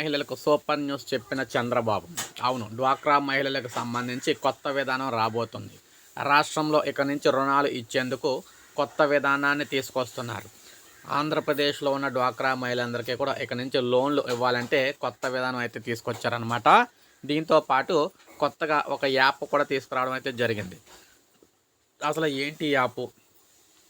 మహిళలకు super news చెప్పిన చంద్రబాబు. అవును డ్వాక్రా మహిళలకు సంబంధించి కొత్త విధానం రాబోతుంది. రాష్ట్రంలో ఇక నుంచి రుణాలు ఇచ్చేందుకు కొత్త విధానాన్ని తీసుకొస్తున్నారు. ఆంధ్రప్రదేశ్లో ఉన్న డ్వాక్రా మహిళలందరికీ కూడా ఇక నుంచి లోన్లు ఇవ్వాలంటే కొత్త విధానం అయితే తీసుకొచ్చారనమాట దీంతో పాటు కొత్తగా ఒక యాప్ కూడా తీసుకురావడం అయితే జరిగింది. అసలు ఏంటి యాప్?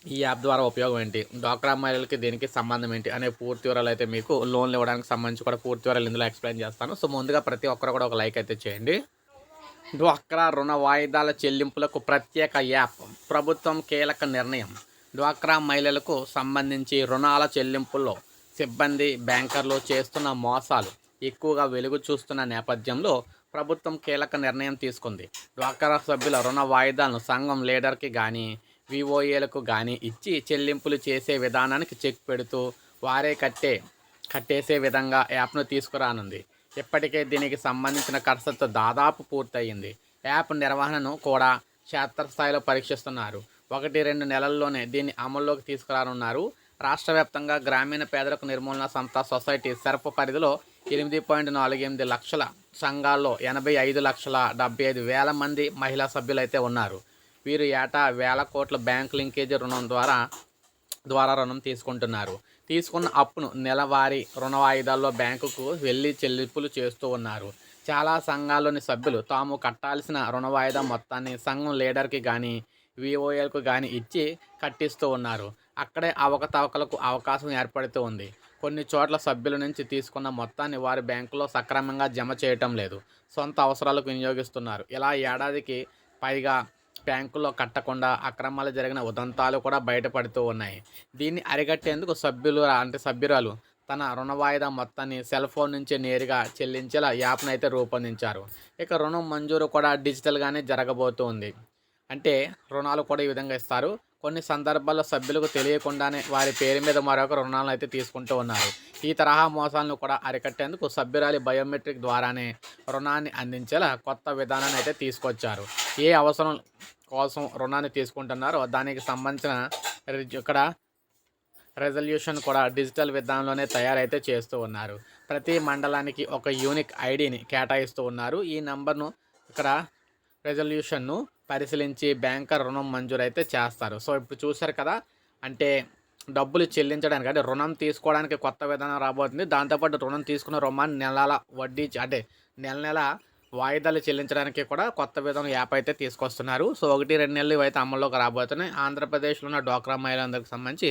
ఈ యాప్ ద్వారా ఉపయోగం ఏంటి? డ్వాక్రా మహిళలకి దీనికి సంబంధం ఏంటి? అనే పూర్తి వివరాలు అయితే మీకు లోన్లు ఇవ్వడానికి సంబంధించి కూడా పూర్తి వివరాలు ఇందులో ఎక్స్ప్లెయిన్ చేస్తాను. సో ముందుగా ప్రతి ఒక్కరు కూడా ఒక లైక్ అయితే చేయండి. డ్వాక్రా రుణ వాయిదాల చెల్లింపులకు ప్రత్యేక యాప్. ప్రభుత్వం కీలక నిర్ణయం. డ్వాక్రా మహిళలకు సంబంధించి రుణాల చెల్లింపుల్లో సిబ్బంది బ్యాంకర్లు చేస్తున్న మోసాలు ఎక్కువగా వెలుగు చూస్తున్న నేపథ్యంలో ప్రభుత్వం కీలక నిర్ణయం తీసుకుంది. డ్వాక్రా సభ్యుల రుణ వాయిదాలను సంఘం లీడర్కి కానీ విఓఏలకు కానీ ఇచ్చి చెల్లింపులు చేసే విధానానికి చెక్ పెడుతూ వారే కట్టే కట్టేసే విధంగా యాప్ను తీసుకురానుంది. ఇప్పటికే దీనికి సంబంధించిన కసరత్తు దాదాపు పూర్తయింది. యాప్ నిర్వహణను కూడా క్షేత్రస్థాయిలో పరీక్షిస్తున్నారు. ఒకటి రెండు నెలల్లోనే దీన్ని అమల్లోకి తీసుకురానున్నారు. రాష్ట్ర వ్యాప్తంగా గ్రామీణ పేదలకు నిర్మూలన సంస్థ సొసైటీ సెర్ఫ్ పరిధిలో ఎనిమిది పాయింట్ నాలుగు ఎనిమిది లక్షల సంఘాల్లో ఎనభై ఐదు లక్షల డెబ్బై ఐదు వేల మంది మహిళా సభ్యులైతే ఉన్నారు. వీరు ఏటా వేల కోట్ల బ్యాంక్ లింకేజీ రుణం ద్వారా ద్వారా రుణం తీసుకుంటున్నారు. తీసుకున్న అప్పును నెలవారీ రుణ వాయిదాల్లో బ్యాంకుకు వెళ్ళి చెల్లింపులు చేస్తూ ఉన్నారు. చాలా సంఘాల్లోని సభ్యులు తాము కట్టాల్సిన రుణ వాయిదా మొత్తాన్ని సంఘం లీడర్కి కానీ విఓఎల్కు కానీ ఇచ్చి కట్టిస్తూ ఉన్నారు. అక్కడే అవకతవకలకు అవకాశం ఏర్పడుతూ ఉంది. కొన్ని చోట్ల సభ్యుల నుంచి తీసుకున్న మొత్తాన్ని వారి బ్యాంకులో సక్రమంగా జమ చేయటం లేదు. సొంత అవసరాలకు వినియోగిస్తున్నారు. ఇలా ఏడాదికి పైగా బ్యాంకులో కట్టకుండా అక్రమాలు జరిగిన ఉదంతాలు కూడా బయటపడుతూ ఉన్నాయి. దీన్ని అరికట్టేందుకు సభ్యులు అంటే సభ్యురాలు తన రుణ వాయిదా మొత్తాన్ని సెల్ ఫోన్ నుంచి నేరుగా చెల్లించేలా యాప్ను అయితే రూపొందించారు. ఇక రుణం మంజూరు కూడా డిజిటల్గానే జరగబోతుంది అంటే రుణాలు కూడా ఈ విధంగా ఇస్తారు. కొన్ని సందర్భాల్లో సభ్యులకు తెలియకుండానే వారి పేరు మీద మరొక రుణాలను అయితే తీసుకుంటూ ఉన్నారు. ఈ తరహా మోసాలను కూడా అరికట్టేందుకు సభ్యురాలి బయోమెట్రిక్ ద్వారానే రుణాన్ని అందించేలా కొత్త విధానాన్ని అయితే తీసుకొచ్చారు. ఏ అవసరం కోసం రుణాన్ని తీసుకుంటున్నారో దానికి సంబంధించిన ఇక్కడ రెజల్యూషన్ కూడా డిజిటల్ విధానంలోనే తయారైతే చేస్తూ ఉన్నారు. ప్రతి మండలానికి ఒక యూనిక్ ఐడిని కేటాయిస్తూ ఉన్నారు. ఈ నంబర్ను ఇక్కడ రెజల్యూషన్ను పరిశీలించి బ్యాంకర్ రుణం మంజూరు అయితే చేస్తారు. సో ఇప్పుడు చూశారు కదా అంటే డబ్బులు చెల్లించడానికి అంటే రుణం తీసుకోవడానికి కొత్త విధానం రాబోతుంది. దాంతోపాటు రుణం తీసుకున్న రుణాన్ని నెలల వడ్డీ అంటే నెల నెల వాయిదాలు చెల్లించడానికి కూడా కొత్త విధానం యాప్ అయితే తీసుకొస్తున్నారు. సో ఒకటి రెండు నెలలు ఇవైతే అమల్లోకి రాబోతున్నాయి. ఆంధ్రప్రదేశ్లో ఉన్న డ్వాక్రా మహిళలందరికి సంబంధించి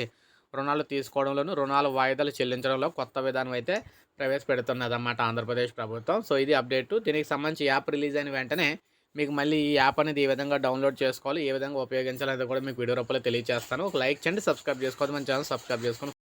రుణాలు తీసుకోవడంలోనూ రుణాలు వాయిదాలు చెల్లించడంలో కొత్త విధానం అయితే ప్రవేశపెడుతున్నది అన్నమాట ఆంధ్రప్రదేశ్ ప్రభుత్వం. సో ఇది అప్డేట్. దీనికి సంబంధించి యాప్ రిలీజ్ అయిన వెంటనే మీకు మళ్ళీ ఈ యాప్ అనేది ఏ విధంగా డౌన్లోడ్ చేసుకోవాలి ఏ విధంగా ఉపయోగించాలి అనేది కూడా మీకు వీడియో రూపంలో తెలియజేస్తాను ఒక లైక్ చేయండి సబ్స్క్రైబ్ చేసుకోవద్దు మన ఛానల్ సబ్స్క్రైబ్ చేసుకొని